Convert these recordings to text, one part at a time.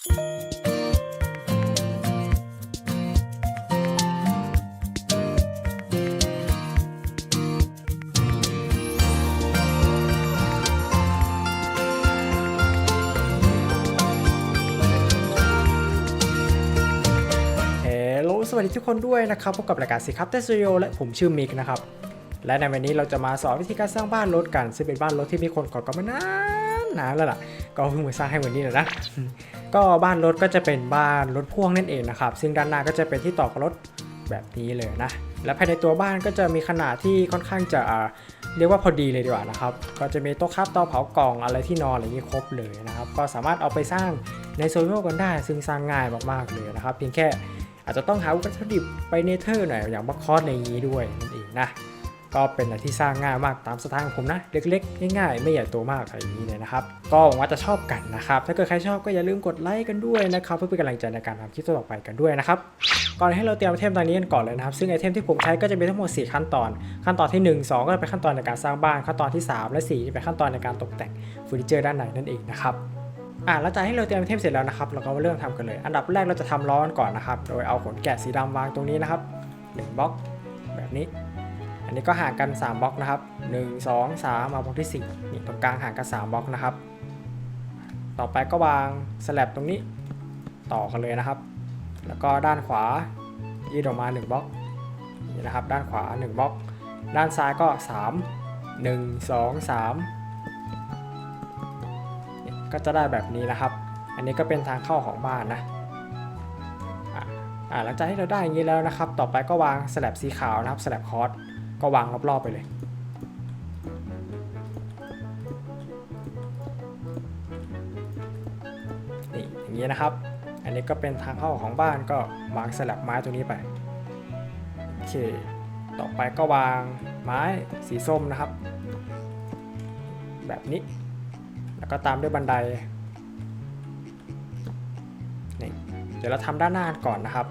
เฮลโลสวัสดีทุกคนด้วยนะครับพบกับรายการสิครับเตสตูดิโอและผมชื่อมิกนะครับ และในวันนี้เราจะมาสอนวิธีการสร้างบ้านรถกัน ซึ่งเป็นบ้านรถที่มีคนขอกันมานาน นานแล้วล่ะ ก็เพิ่งมาสร้างให้วันนี้เลยนะก็บ้านรถก็จะเป็นบ้านรถพ่วงนั่นเองนะครับ ซึ่งด้านหน้าก็จะเป็นที่ต่อกับรถแบบนี้เลยนะ และภายในตัวบ้านก็จะมีขนาดที่ค่อนข้างจะเรียกว่าพอดีเลยดีกว่านะครับ ก็จะมีโต๊ะครับเตาเผากล่องอะไรที่นอนอะไรอย่างนี้ครบเลยนะครับ ก็สามารถเอาไปสร้างในโซเชียลกันได้ ซึ่งสร้างง่ายมากๆเลยนะครับ เพียงแค่อาจจะต้องหาวัตถุดิบไปเนเธอร์หน่อยอย่างบัคคอสในนี้ด้วยนั่นเองนะ ก็เป็นอะไรที่สร้างง่ายมากตามสไตล์ของผมนะ เล็กๆ ง่ายๆ ไม่ใหญ่โตมากอะไรอย่างนี้เลยนะครับ ก็หวังว่าจะชอบกันนะครับ ถ้าเกิดใครชอบก็อย่าลืมกดไลค์กันด้วยนะครับ เพื่อเป็นกำลังใจในการทำคลิปต่อไปกันด้วยนะครับ ก่อนให้เราเตรียมไอเทมตอนนี้กันก่อนเลยนะครับ ซึ่งไอเทมที่ผมใช้ก็จะมีทั้งหมด 4 ขั้นตอน ขั้นตอนที่ 1 2 ก็จะเป็นขั้นตอนในการสร้างบ้าน ขั้นตอนที่ 3 และ 4 จะเป็นขั้นตอนในการตกแต่งเฟอร์นิเจอร์ด้านในนั่นเองนะครับอ่าหลังจากที่เราเตรียมไอเทมเสร็จแล้วนะครับ เราก็มาเริ่มทำกันเลย อันดับแรกเราจะทำล้อกันก่อนนะครับ โดยเอาขนแกะสีดำวางตรงนี้นะครับ1บล็อกแบบนี้ อันนี้ก็ห่างกัน 3บล็อกนะครับ 1 2 3มาบล็อกที่4นี่ตรงกลางห่างกัน3บล็อกนะครับ ต่อไปก็วางสลับตรงนี้ต่อกันเลยนะครับ แล้วก็ด้านขวายืดออกมา 1บล็อกนี่นะครับ ด้านขวา 1บล็อก ด้านซ้ายก็ 3 1 2 3นี่ก็จะได้แบบนี้นะครับ อันนี้ก็เป็นทางเข้าของบ้านนะอ่าหลังจากที่เราได้อย่างนี้แล้วนะครับ ต่อไปก็วางสลับสีขาวนะครับสลับคอร์ส ก็วางรอบๆไปเลยนี่อย่างนี้นะครับ อันนี้ก็เป็นทางเข้าของบ้านก็วางสลับไม้ตรงนี้ไปโอเคต่อไปก็วางไม้สีส้มนะครับ แบบนี้แล้วก็ตามด้วยบันไดนี่เดี๋ยวเราทำด้านหน้าก่อนนะครับ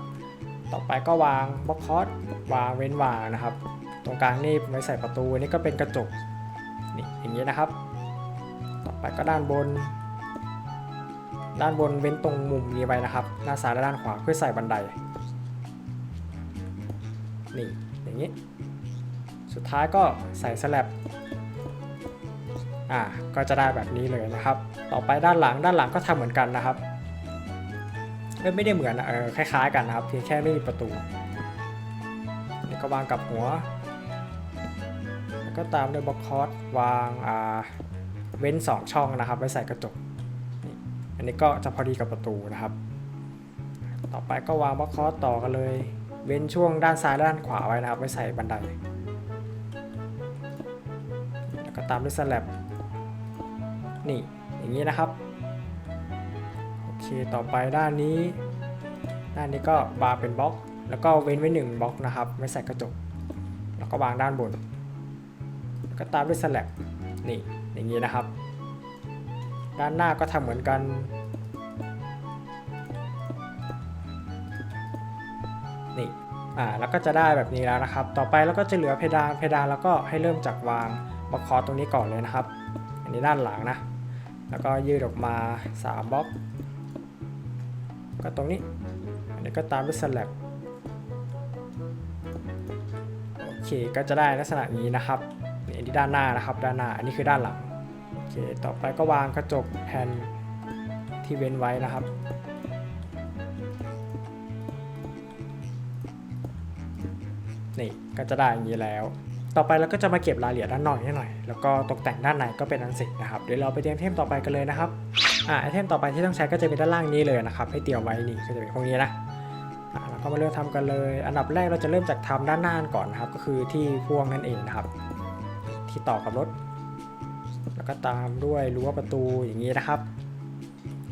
ต่อไปก็วางบล็อกคอร์สวางเว้นวางนะครับ รงกลางนี่ไว้ใส่ประตูอันนี้ก็เป็นกระจกนี่อย่างนี้นะครับ ต่อไปก็ด้านบน ด้านบนเว้นตรงมุมนี้ไว้นะครับ ด้านซ้ายและด้านขวาเพื่อใส่บันไดนี่อย่างนี้ สุดท้ายก็ใส่สลับอ่าก็จะได้แบบนี้เลยนะครับ ต่อไปด้านหลังด้านหลังก็ทำเหมือนกันนะครับไม่ได้เหมือนนะเออคล้ายๆ กันนะครับเพียงแค่ไม่มีประตูนี่ก็วางกับหัว ก็ตามด้วยบล็อกคอร์สวางาเว้น 2 ช่องนะครับ ไว้ใส่กระจก อันนี้ก็จะพอดีกับประตูนะครับ ต่อไปก็วางบล็อกคอร์สต่อกันเลย เว้นช่วงด้านซ้ายและด้านขวาไว้นะครับ ไว้ใส่บันได แล้วก็ตามด้วยสลับนี่อย่างนี้นะครับ โอเค ต่อไปด้านนี้ ด้านนี้ก็วางเป็นบล็อก แล้วก็เว้นไว้หนึ่งบล็อกนะครับไม่ใส่กระจก แล้วก็วางด้านบน ก็ตามด้วยสลับนี่อย่างนี้นะครับ ด้านหน้าก็ทำเหมือนกัน นี่อ่าแล้วก็จะได้แบบนี้แล้วนะครับ ต่อไปเราก็จะเหลือเพดานเพดานแล้วก็ให้เริ่มจากวางบล็อกคอร์ตรงนี้ก่อนเลยนะครับ อันนี้ด้านหลังนะ แล้วก็ยืดออกมา3บล็อก ก็ตรงนี้ อันนี้ก็ตามด้วยสลับโอเคก็จะได้ลักษณะนี้นะครับ อันนี้ด้านหน้านะครับ ด้านหน้า อันนี้คือด้านหลัง โอเค ต่อไปก็วางกระจกแผ่นที่เว้นไว้นะครับ นี่ก็จะได้อย่างนี้แล้ว ต่อไปเราก็จะมาเก็บรายละเอียดด้านนอกนิดหน่อย แล้วก็ตกแต่งด้านในก็เป็นอันเสร็จนะครับ เดี๋ยวเราไปเตรียมเทมต่อไปกันเลยนะครับอ่าไอเทมต่อไปที่ต้องใช้ก็จะเป็นด้านล่างนี้เลยนะครับ ให้เตรียมไว้นี่ก็จะเป็นพวกนี้นะอ่าเราก็มาเริ่มทำกันเลย อันดับแรกเราจะเริ่มจากทำด้านหน้าก่อนนะครับ ก็คือที่พ่วงนั่นเองนะครับ ที่ต่อกับรถ แล้วก็ตามด้วยรั้วประตูอย่างนี้นะครับ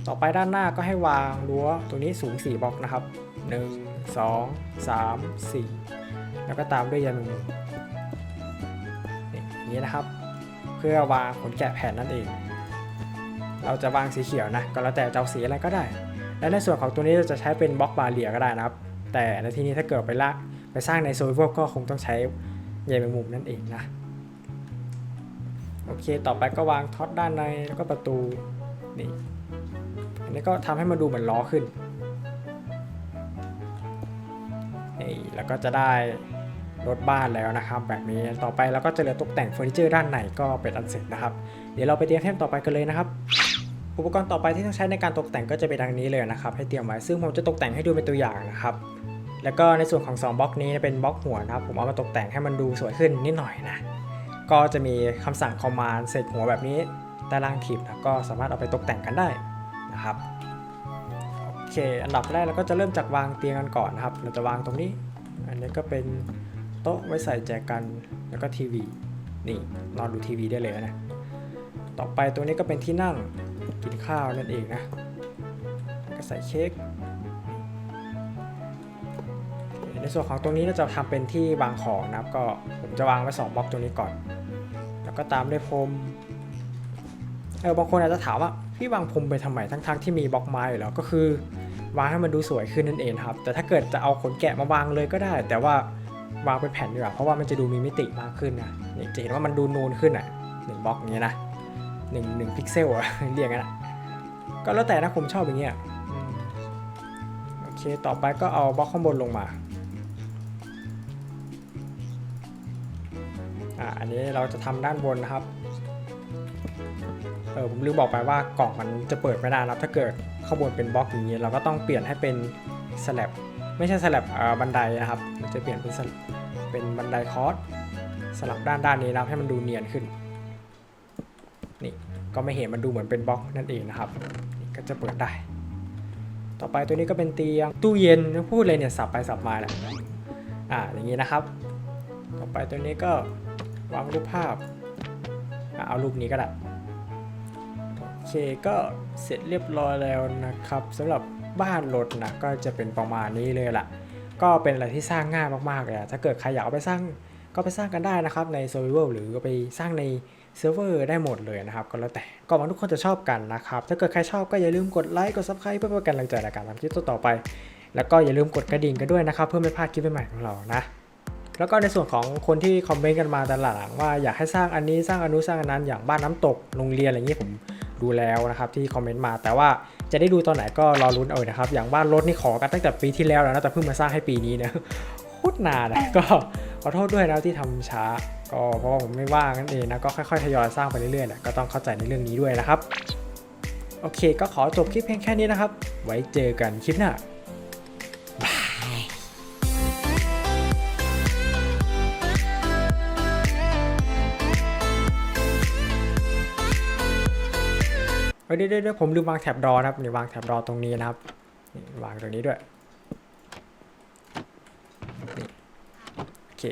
ต่อไปด้านหน้าก็ให้วางรั้วตรงนี้สูง 4บล็อกนะครับ 1 2 3 4 แล้วก็ตามด้วยยานูนี่อย่างนี้นะครับ เพื่อวางขนแกะแผ่นนั่นเอง เราจะวางสีเขียวนะก็แล้วแต่จะเอาสีอะไรก็ได้ และในส่วนของตัวนี้เราจะใช้เป็นบล็อกบาเรียก็ได้นะครับ แต่ในที่นี้ถ้าเกิดไปละไปสร้างในโซลเวอร์ก็คงต้องใช้ใยแมงมุมนั่นเองนะ โอเค ต่อไปก็วางท็อตด้านในแล้วก็ประตู นี่ อันนี้ก็ทำให้มันดูเหมือนล้อขึ้น นี่ แล้วก็จะได้รถบ้านแล้วนะครับ แบบนี้ ต่อไปเราก็จะเหลือตกแต่งเฟอร์นิเจอร์ด้านในก็เป็นอันเสร็จนะครับ เดี๋ยวเราไปเตรียมเทมต่อไปกันเลยนะครับอุปกรณ์ต่อไปที่ต้องใช้ในการตกแต่งก็จะเป็นดังนี้เลยนะครับ ให้เตรียมไว้ซึ่งผมจะตกแต่งให้ดูเป็นตัวอย่างนะครับ แล้วก็ในส่วนของ 2บล็อกนี้เป็นบล็อกหัวนะครับ ผมเอามาตกแต่งให้มันดูสวยขึ้นนิดหน่อยนะ ก็จะมีคำสั่ง command เสร็จหัวแบบนี้ใต้ล่างทีมนะก็สามารถเอาไปตกแต่งกันได้นะครับโอเคอันดับแรกเราก็จะเริ่มจากวางเตียงกันก่อนนะครับ เราจะวางตรงนี้ อันนี้ก็เป็นโต๊ะไว้ใส่แจกันแล้วก็ทีวีนี่นอนดูทีวีได้เลยนะต่อไปตัวนี้ก็เป็นที่นั่งกินข้าวนั่นเองนะก็ใส่เค้ก ส่วนของตรงนี้เราจะทำเป็นที่วางของนะครับ ก็ผมจะวางไว้2บล็อกตรงนี้ก่อน แล้วก็ตามด้วยพรมเออบางคนอาจจะถามว่าพี่วางพรมไปทำไมทั้งๆที่มีบล็อกไม้อยู่แล้วก็คือวางให้มันดูสวยขึ้นนั่นเองครับ แต่ถ้าเกิดจะเอาขนแกะมาวางเลยก็ได้ แต่ว่าวางเป็นแผ่นดีกว่าเพราะว่ามันจะดูมีมิติมากขึ้นนะนี่จะเห็นว่ามันดูนูนขึ้นอะหนึ่งบล็อกอย่างเงี้นะหนึ่งหนึ่งพิกเซลอะเรียกกันอะก็แล้วแต่นะผมชอบอย่างเงี้ยโอเคต่อไปก็เอาบล็อกข้างบนลงมา อ่าอันนี้เราจะทำด้านบนนะครับเออผมลืมบอกไปว่ากล่องมันจะเปิดไม่ได้นะถ้าเกิดข้างบนเป็นบล็อกอย่างนี้ เราก็ต้องเปลี่ยนให้เป็นสลับไม่ใช่สลับบันไดนะครับ มันจะเปลี่ยนเป็นสลับเป็นบันไดคอร์สสลับด้านด้านนี้นะครับให้มันดูเนียนขึ้นนี่ก็ไม่เห็นมันดูเหมือนเป็นบล็อกนั่นเองนะครับนี่ก็จะเปิดได้ ต่อไปตัวนี้ก็เป็นเตียงตู้เย็นพูดเลยเนี่ยสับไปสับมาแหละอ่าอย่างนี้นะครับ ต่อไปตัวนี้ก็ วางรูปภาพ เอารูปนี้ก็ได้ โอเคก็เสร็จเรียบร้อยแล้วนะครับสำหรับบ้านรถนะก็จะเป็นประมาณนี้เลยล่ะ ก็เป็นอะไรที่สร้างง่ายมากๆเลยถ้าเกิดใครอยากเอาไปสร้างก็ไปสร้างกันได้นะครับใน Survival หรือก็ไปสร้างในเซิร์ฟเวอร์ได้หมดเลยนะครับ ก็แล้วแต่ก็หวังทุกคนจะชอบกันนะครับ ถ้าเกิดใครชอบก็อย่าลืมกดไลค์กด Subscribe เพื่อเป็นกำลังใจในการทำคลิปต่อๆไป แล้วก็อย่าลืมกดกระดิ่งกันด้วยนะครับ เพื่อไม่พลาดคลิปใหม่ๆของเรานะ แล้วก็ในส่วนของคนที่คอมเมนต์กันมาตลาดหลังว่าอยากให้สร้างอันนี้สร้างอนนู้นสร้างอันนั้นอย่างบ้านน้ำตกโรงเรียนอะไรอย่างนี้ผมดูแล้วนะครับที่คอมเมนต์มา แต่ว่าจะได้ดูตอนไหนก็รอลุ้นเอานะครับอย่างบ้านรถนี่ขอกันตั้งแต่ปีที่แล้วแล้วนะแต่เพิ่งมาสร้างให้ปีนี้นะโคตรนานนะก็ขอโทษด้วยนะที่ทำช้า ก็เพราะว่าผมไม่ว่างนั่นเองนะก็ค่อยๆทยอยสร้างไปเรื่อยๆแหละก็ต้องเข้าใจในเรื่องนี้ด้วยนะครับ โอเค ก็ขอจบคลิปเพียงแค่นี้นะครับ ไว้เจอกันคลิปหน้า เดี๋ยวเดี๋ยวผมลืมวางแถบรอนะครับนี่วางแถบรอตรงนี้นะครับนี่วางตรงนี้ด้วยนี่โอเค